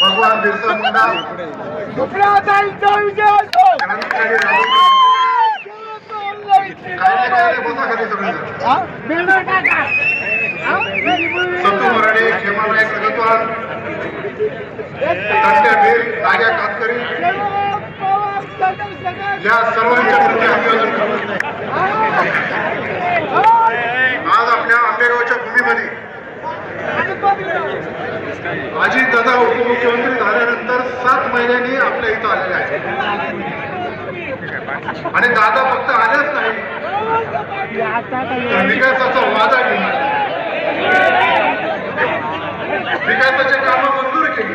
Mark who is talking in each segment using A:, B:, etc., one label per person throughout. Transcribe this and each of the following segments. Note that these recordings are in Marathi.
A: भगवान बिरसा मुंडा. काय काय बसा खाली सत्तू मराठे नाग्या कातकरी. या सर्वांच्या प्रती अभिवादन करतो आज आपल्या आंबेगावच्या भूमीमध्ये अजित दादा उपमुख्यमंत्री झाल्यानंतर सात महिन्यांनी आपल्या इथं आलेले आहेत. आणि दादा फक्त आलेच नाही. विकासाचा वादा घेऊन. विकासाचे कामं मंजूर केली.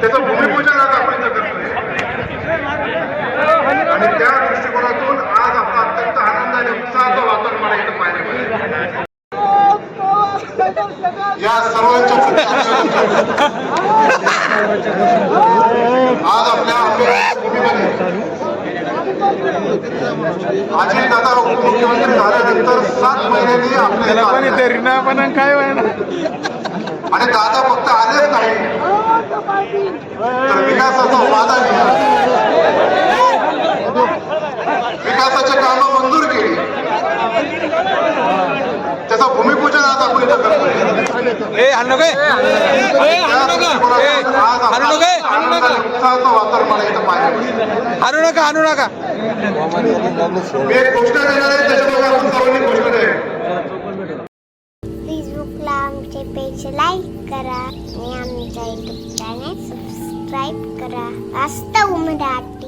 A: त्याचं भूमिपूजन आज आपण इथं या सर्वांच्या. आज आपल्या अजित दादा उपमुख्यमंत्री झाल्यानंतर सात महिन्यांनी आपल्या इथं आलेले आहेत.
B: काय
A: आणि दादा फक्त आलेच नाही. तर विकासाचा वादा विकासाचे कामं मंजूर केली. त्याचं भूमिपूजन आज आपण इथं करतोय.
B: ए हाणू काय ए हाणू नका ए
A: आज
B: हाणू नका ए, हाणू नका
A: उत्साहाचं वातावरण मला इथं पाहायला मिळालं.
B: हाणू नका हाणू नका
A: मी एक घोषणा देणार आहे त्याच्यामध्ये आपण सर्वांनी घोषणा द्यावी
C: फेसबुकला आमचे पेज लाईक करा आणि आमच्या युट्यूब चॅनेल सबस्क्राईब करा वास्तव मराठी